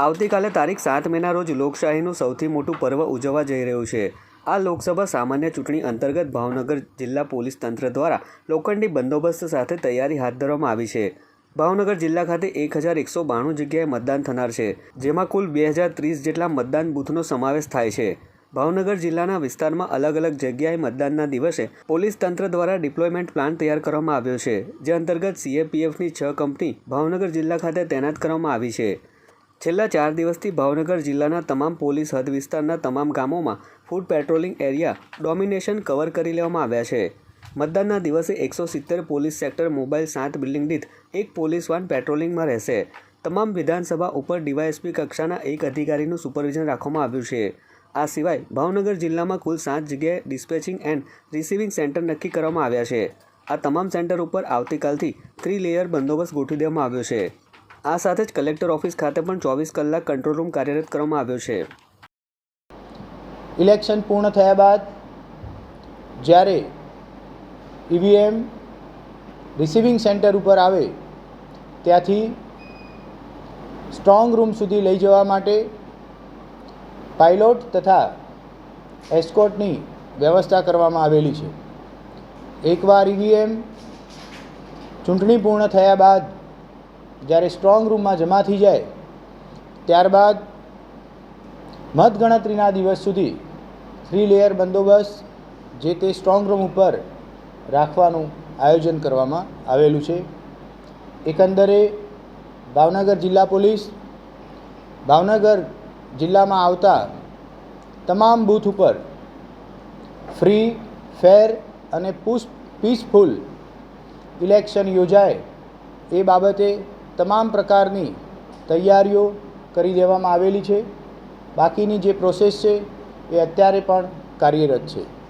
આવતીકાલે તારીખ સાત મેના રોજ લોકશાહીનું સૌથી મોટું પર્વ ઉજવવા જઈ રહ્યું છે. આ લોકસભા સામાન્ય ચૂંટણી અંતર્ગત ભાવનગર જિલ્લા પોલીસ તંત્ર દ્વારા લોખંડી બંદોબસ્ત સાથે તૈયારી હાથ ધરવામાં આવી છે. ભાવનગર જિલ્લા ખાતે એક હજાર એકસો બાણું જગ્યાએ મતદાન થનાર છે, જેમાં કુલ બે હજાર ત્રીસ જેટલા મતદાન બૂથનો સમાવેશ થાય છે. ભાવનગર જિલ્લાના વિસ્તારમાં અલગ અલગ જગ્યાએ મતદાનના દિવસે પોલીસ તંત્ર દ્વારા ડિપ્લોયમેન્ટ પ્લાન તૈયાર કરવામાં આવ્યો છે, જે અંતર્ગત સીએપીએફની છ કંપની ભાવનગર જિલ્લા ખાતે તૈનાત કરવામાં આવી છે. છેલ્લા ચાર દિવસથી ભાવનગર જિલ્લાના તમામ પોલીસ હદ વિસ્તારના તમામ ગામોમાં foot patrolling area domination cover કરી લેવામાં આવ્યા છે. મતદાનના દિવસે એકસો સિત્તેર પોલીસ સેક્ટર મોબાઈલ સાત બિલ્ડિંગ દીઠ એક પોલીસ વાન પેટ્રોલિંગમાં રહેશે. તમામ વિધાનસભા ઉપર ડીવાયએસપી કક્ષાના એક અધિકારીનું સુપરવિઝન રાખવામાં આવ્યું છે. આ સિવાય ભાવનગર જિલ્લામાં કુલ સાત જગ્યાએ ડિસ્પેચિંગ એન્ડ રિસીવિંગ સેન્ટર નક્કી કરવામાં આવ્યા છે. આ તમામ સેન્ટર ઉપર આવતીકાલથી થ્રી લેયર બંદોબસ્ત ગોઠવી દેવામાં આવ્યો છે. આ સાથે જ કલેક્ટર ઓફિસ ખાતે પણ ચોવીસ કલાક કંટ્રોલ રૂમ કાર્યરત કરવામાં આવ્યો છે. ઇલેક્શન પૂર્ણ થયા બાદ જ્યારે ઈવીએમ રિસીવિંગ સેન્ટર ઉપર આવે, ત્યાંથી સ્ટ્રોંગ રૂમ સુધી લઈ જવા માટે પાઇલોટ તથા એસ્કોટની વ્યવસ્થા કરવામાં આવેલી છે. એકવાર ઈવીએમ ચૂંટણી પૂર્ણ થયા બાદ જ્યારે સ્ટ્રોંગ રૂમમાં જમા થઈ જાય, ત્યારબાદ મતગણતરીના દિવસ સુધી થ્રી લેયર બંદોબસ્ત જે તે સ્ટ્રોંગ રૂમ ઉપર રાખવાનું આયોજન કરવામાં આવેલું છે. એકંદરે ભાવનગર જિલ્લા પોલીસ ભાવનગર જિલ્લામાં આવતા તમામ બૂથ ઉપર ફ્રી, ફેર અને પુસ પીસફુલ ઇલેક્શન યોજાય એ બાબતે તમામ પ્રકારની તૈયારીઓ કરી દેવામાં આવેલી છે. બાકીની જે પ્રોસેસ છે એ અત્યારે પણ કાર્યરત છે.